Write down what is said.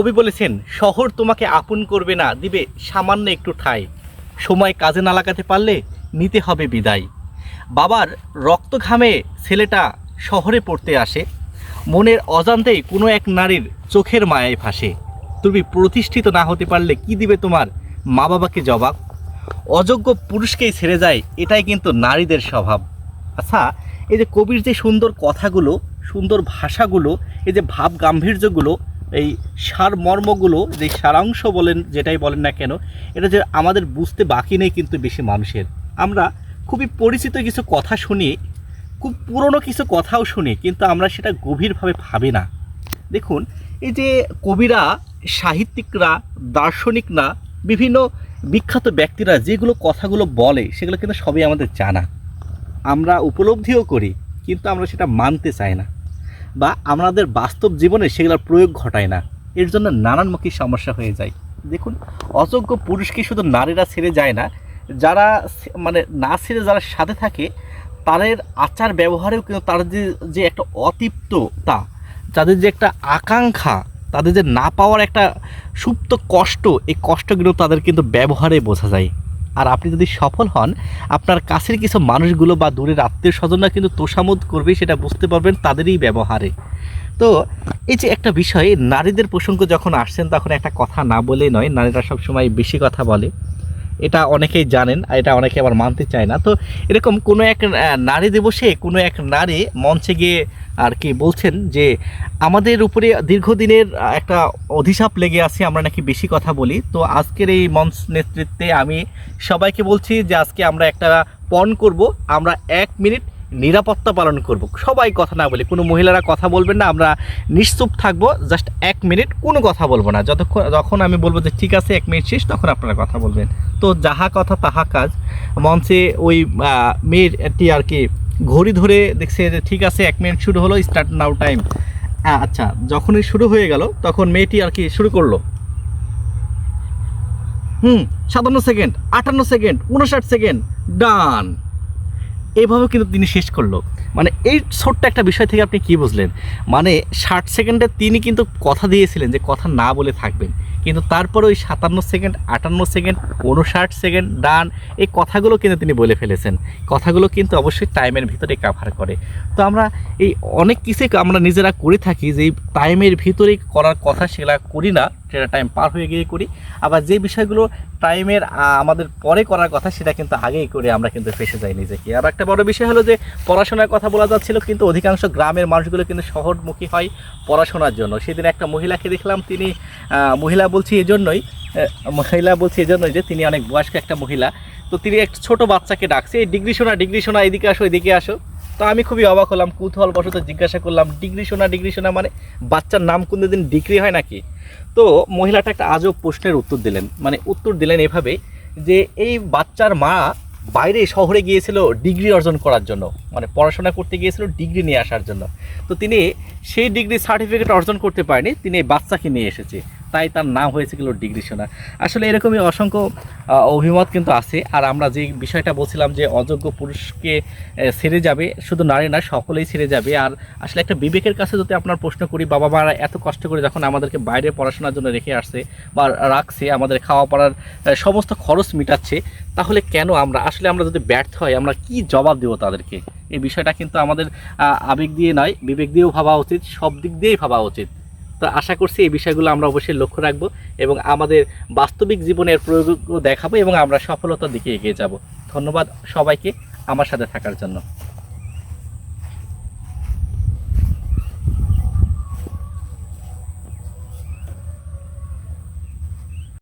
কবি বলেছেন, শহর তোমাকে আপন করবে না, দিবে সামান্য একটু ঠাঁই। সময় কাজে না লাগাতে পারলে নিতে হবে বিদায়। বাবার রক্ত ঘামে ছেলেটা শহরে পড়তে আসে। মনের অজান্তেই কোনো এক নারীর চোখের মায়ায় ভাসে। তুমি প্রতিষ্ঠিত না হতে পারলে কি দিবে তোমার মা বাবাকে জবাব? অযোগ্য পুরুষকেই ছেড়ে যায়, এটাই কিন্তু নারীদের স্বভাব। আচ্ছা এই যে কবির যে সুন্দর কথাগুলো, সুন্দর ভাষাগুলো, এই যে ভাব গাম্ভীর্যগুলো এই সারমর্মগুলো, যে সারাংশ বলেন, যেটাই বলেন না কেন, এটা যে আমাদের বুঝতে বাকি নেই কিন্তু বেশি মানুষের। আমরা খুবই পরিচিত কিছু কথা শুনি, খুব পুরনো কিছু কথাও শুনি, কিন্তু আমরা সেটা গভীরভাবে ভাবি না। দেখুন, এই যে কবিরা, সাহিত্যিকরা, দার্শনিকরা, বিভিন্ন বিখ্যাত ব্যক্তিরা যেগুলো কথাগুলো বলে, সেগুলো কিন্তু সবই আমাদের জানা। আমরা উপলব্ধিও করি, কিন্তু আমরা সেটা মানতে চাই না। বা আমাদের বাস্তব জীবনে সেগুলোর প্রয়োগ ঘটায় না। এর জন্য নানানমুখী সমস্যা হয়ে যায়। দেখুন, অযোগ্য পুরুষকে শুধু নারীরা ছেড়ে যায় না? যারা মানে না ছেড়ে যারা সাথে থাকে, তাদের আচার ব্যবহারেও কিন্তু তাদের যে যে একটা অতৃপ্ততা, তাদের যে একটা আকাঙ্ক্ষা, তাদের যে না পাওয়ার একটা সুপ্ত কষ্ট, এই কষ্টগুলো তাদের কিন্তু ব্যবহারে বোঝা যায়। আর আপনি যদি সফল হন, আপনার কাছের কিছু মানুষগুলো বা দূরের আত্মীয় স্বজনরা কিন্তু তোষামোদ করবে, সেটা বুঝতে পারবেন তাদেরই ব্যবহারে। তো এই যে একটা বিষয়, নারীদের প্রসঙ্গ যখন আসছেন, তখন একটা কথা না বলে নয়, নারীরা সবসময় বেশি কথা বলে। এটা অনেকেই জানেন, আর এটা অনেকে আবার মানতে চায় না। তো এরকম কোনো এক নারী দিবসে কোনো এক নারী মঞ্চে গিয়ে আর কি বলছেন যে আমাদের উপরে দীর্ঘদিনের একটা অধিশাপ লেগে আছে, আমরা নাকি বেশি কথা বলি। তো আজকের এই মঞ্চ নেতৃত্বে আমি সবাইকে বলছি যে আজকে আমরা একটা পণ করব, আমরা এক মিনিট নিরাপত্তা পালন করব। সবাই কথা না বলি, কোনো মহিলারা কথা বলবেন না, আমরা নিশ্চুপ থাকব, জাস্ট এক মিনিট কোনো কথা বলব না। যতক্ষণ, যখন আমি বলব যে ঠিক আছে, এক মিনিট শেষ, তখন আপনারা কথা বলবেন। তো যাহা কথা তাহা কাজ। মঞ্চে ওই মেয়েটি আর কি ঘড়ি ধরে দেখছে যে ঠিক আছে, এক মিনিট শুরু হলো স্টার্ট নাও টাইম আচ্ছা যখনই শুরু হয়ে গেল, তখন মেয়েটি আর কি শুরু করল? হুম, সাতান্ন সেকেন্ড আটান্ন সেকেন্ড উনষাট সেকেন্ড ডান এইভাবে কিন্তু তিনি শেষ করল। মানে এই ছোট্ট একটা বিষয় থেকে আপনি কি বুঝলেন? মানে ষাট সেকেন্ডে তিনি কিন্তু কথা দিয়েছিলেন যে কথা না বলে থাকবেন। কিন্তু তারপরে ওই সাতান্ন সেকেন্ড, আটান্ন সেকেন্ড উনষাট সেকেন্ড, ডান, এই কথাগুলো কিন্তু তিনি বলে ফেলেছেন। কথাগুলো কিন্তু অবশ্যই টাইমের ভিতরে কাভার করে। তো আমরা এই অনেক কিছুই আমরা নিজেরা করে থাকি যে টাইমের ভিতরে করার কথা সেগুলা করি না। সেটা টাইম পার হয়ে গিয়ে করি। আবার যে বিষয়গুলো টাইমের আমাদের পরে করার কথা, সেটা কিন্তু আগেই করে আমরা কিন্তু ফেসে যাই নিজেকে। আর একটা বড় বিষয় হলো যে, পড়াশোনার কথা বলা যাচ্ছিল, কিন্তু অধিকাংশ গ্রামের মানুষগুলো কিন্তু শহরমুখী হয় পড়াশোনার জন্য। সেদিন একটা মহিলাকে দেখলাম, তিনি মহিলা বলছি এজন্যই মহিলা বলছি এজন্যই যে, তিনি অনেক বয়স্ক একটা মহিলা। তো তিনি এক ছোট বাচ্চাকে ডাকছে, এই ডিগ্রি শোনা ডিগ্রি শোনা, এদিকে আসো এদিকে আসো। তো আমি খুবই অবাক হলাম কুতূহল বশত জিজ্ঞাসা করলাম, ডিগ্রি শোনা ডিগ্রি শোনা মানে বাচ্চার নাম কোনো দিন ডিগ্রি হয় নাকি? তো মহিলাটা একটা আজব প্রশ্নের উত্তর দিলেন। মানে উত্তর দিলেন এভাবে যে এই বাচ্চার মা বাইরে শহরে গিয়েছিল ডিগ্রি অর্জন করার জন্য। মানে পড়াশোনা করতে গিয়েছিল ডিগ্রি নিয়ে আসার জন্য। তো তিনি সেই ডিগ্রি সার্টিফিকেট অর্জন করতে পারেনি, তিনি বাচ্চাকে নিয়ে এসেছে। তাই তার নাম হয়েছে গেল ডিগ্রি সোনা। আসলে এরকমই অসংখ্য অভিমত কিন্তু আছে। আর আমরা যে বিষয়টা বলছিলাম যে অযোগ্য পুরুষকে ছেড়ে যাবে, শুধু নারী না, সকলেই ছেড়ে যাবে। আর আসলে একটা বিবেকের কাছে যদি আপনার প্রশ্ন করি, বাবা মারা এত কষ্ট করে যখন আমাদেরকে বাইরে পড়াশোনার জন্য রেখে আসছে বা রাখছে, আমাদের খাওয়া পড়ার সমস্ত খরচ মিটাচ্ছে, তাহলে কেন আমরা, আসলে আমরা যদি ব্যর্থ হয় আমরা কি জবাব দেবো তাদেরকে? এই বিষয়টা কিন্তু আমাদের আবেগ দিয়ে নয়, বিবেক দিয়েও ভাবা উচিত, সব দিক দিয়েই ভাবা উচিত। তো আশা করছি এই বিষয়গুলো আমরা অবশ্যই লক্ষ্য রাখব এবং আমাদের বাস্তবিক জীবনের প্রয়োগও দেখাবো এবং আমরা সফলতার দিকে এগিয়ে যাব। ধন্যবাদ সবাইকে আমার সাথে থাকার জন্য।